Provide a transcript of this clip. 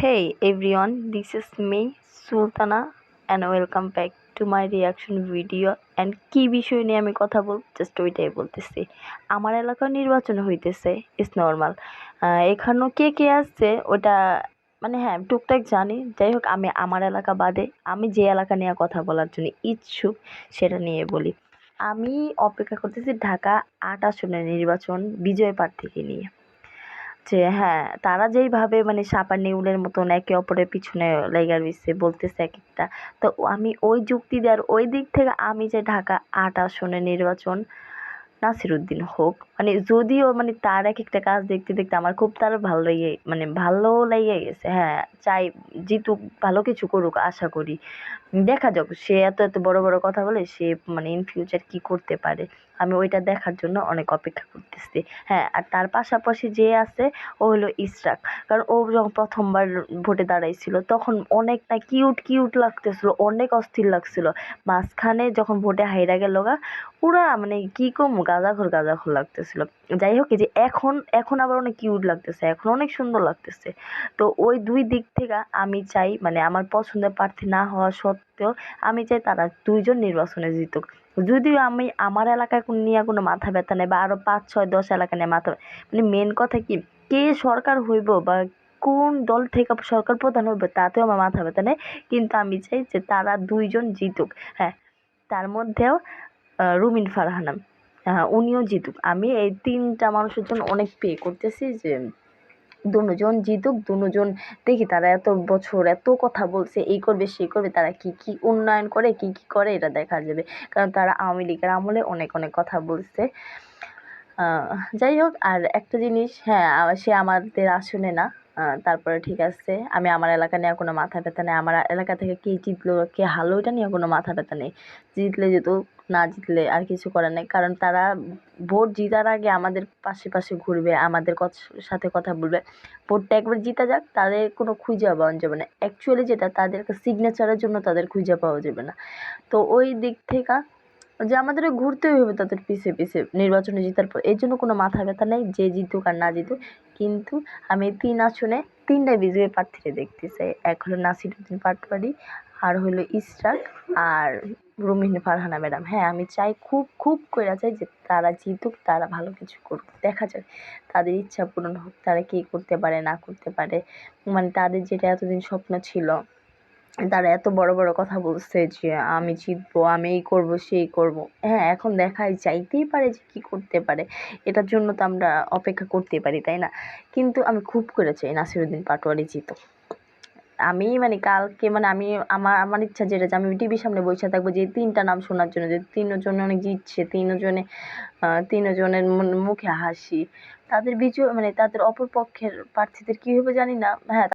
Hey everyone, this is me Sultana and welcome back to my reaction video. And কি বিষয় নিয়ে আমি কথা বল জাস্ট ওইটাই বলতেছি। আমার এলাকার নির্বাচন হইতেছে ইটস নর্মাল এখানেও কে কে আসছে ওটা মানে হ্যাঁ টুকটাক জানি। যাই হোক আমি আমার এলাকা বাদে আমি যে এলাকা নিয়ে কথা বলার জন্য ইচ্ছুক সেটা নিয়ে বলি। আমি অপেক্ষা করতেছি ঢাকা আট আসনের নির্বাচন বিজয় প্রার্থীকে নিয়ে। যে হ্যাঁ তারা যেইভাবে মানে সাপা নেউলের মতন একে অপরের পিছনে লেগে রয়েছে বলতেছে এক একটা তো আমি ওই যুক্তি দেওয়ার ওই দিক থেকে আমি যে ঢাকা আট আসনের নির্বাচন নাসিরুদ্দিন হোক মানে যদিও মানে তার এক একটা কাজ দেখতে দেখতে আমার খুব তার ভালো লেগে মানে ভালো লেগে গেছে হ্যাঁ চাই জিতুক, ভালো কিছু করুক আশা করি। দেখা যাক, সে এত এত বড় বড় কথা বলে সে মানে ইন ফিউচার কি করতে পারে। আমি ওইটা দেখার জন্য অনেক অপেক্ষা করতেছি। হ্যাঁ আর তার পাশাপাশি যে আছে, ও হলো ইসরাক কারণ ও যখন প্রথমবার ভোটে দাঁড়াইছিল, তখন অনেকটা কিউট কিউট লাগতেছিল, অনেক অস্থির লাগছিল। মাঝখানে যখন ভোটে হাইরা গেল গা পুরা মানে কি কম, গাঁজাখোর গাঁজাখোর লাগতেছিল। যাই হোক যে এখন এখন আবার অনেক কিউট লাগতেছে, এখন অনেক সুন্দর লাগতেছে। তো ওই দুই দিক থেকে আমি চাই মানে আমার পছন্দের প্রার্থী না হওয়া সত্ত্বেও, আমি চাই তারা দুইজন নির্বাচনে জিতুক। যদিও আমি আমার এলাকায় নিয়ে কোনো মাথা ব্যথা নেই বা আরও পাঁচ ছয় দশ এলাকা নিয়ে মাথা মানে মেন কথা কি, কে সরকার হইব বা কোন দল থেকে সরকার প্রধান হইব তাতেও আমার মাথা ব্যথা নেই। কিন্তু আমি চাই যে তারা দুইজন জিতুক। হ্যাঁ তার মধ্যেও রুমিন ফারহানা। হ্যাঁ উনিও জিতুক। আমি এই তিনটা মানুষের জন্য অনেক পে করতেছি যে দুজন জিতুক, দুজন দেখি তারা এত বছর এত কথা বলছে, এই করবে, সেই করবে, তারা কি কি উন্নয়ন করে, কি কি করে, এটা দেখা যাবে। কারণ তারা আওয়ামী লীগের আমলে অনেক অনেক কথা বলছে। যাই হোক, আর একটা জিনিস হ্যাঁ সে আমাদের আসনে না তারপরে ঠিক আছে, আমি আমার এলাকা নিয়ে কোনো মাথা ব্যথা নেই। আমার এলাকা থেকে কে জিতলো, কে হারলো ওইটা নিয়ে কোনো মাথা ব্যথা নেই। জিতলে যেত, না জিতলে আর কিছু করার নেই। কারণ তারা ভোট জিতার আগে আমাদের পাশে পাশে ঘুরবে, আমাদের সাথে কথা বলবে। ভোটটা একবার জিতা যাক, তাদের কোনো খুঁজে পাওয়া যাবে না। অ্যাকচুয়ালি যেটা, তাদেরকে সিগনেচারের জন্য তাদের খুঁজে পাওয়া যাবে না। তো ওই দিক থেকে যে আমাদের ঘুরতেই হবে তাদের পিছে পিছে, নির্বাচনে জেতার পর। এর জন্য কোনো মাথা ব্যথা নেই, যে জিতুক আর না জিতুক। কিন্তু আমি তিন আসনে তিনটাই বিজেপি প্রার্থীকে দেখতে চাই। এক হলো নাসিরুদ্দিন পাটওয়ারি আর হলো ইসরাক আর রুমিন ফারহানা ম্যাডাম। হ্যাঁ আমি চাই খুব খুব করে চাই যে তারা জিতুক, তারা ভালো কিছু করুক। দেখা যাক তাদের ইচ্ছা পূরণ হোক, তারা কী করতে পারে, না করতে পারে। মানে তাদের যেটা এতদিন স্বপ্ন ছিল তারা এত বড় বড় কথা বলছে যে আমি জিতবো, আমি এই করব, সেই করব। হ্যাঁ এখন দেখাই চাইতেই পারে যে কী করতে পারে। এটার জন্য তো আমরা অপেক্ষা করতে পারি, তাই না? কিন্তু আমি খুব করে চাই নাসিরুদ্দিন পাটোয়ারি জিতো আমি মানে কালকে মানে আমি আমার আমার ইচ্ছা যেটা যে আমি টিভির সামনে বসে থাকব যে তিনটা নাম শোনার জন্য, যে তিনজন অনেক জিতছে, তিনজনে তিনজনের মুখে হাসি। তাদের বিজয় মানে তাদের অপর পক্ষের প্রার্থীদের কী হবে জানি না। হ্যাঁ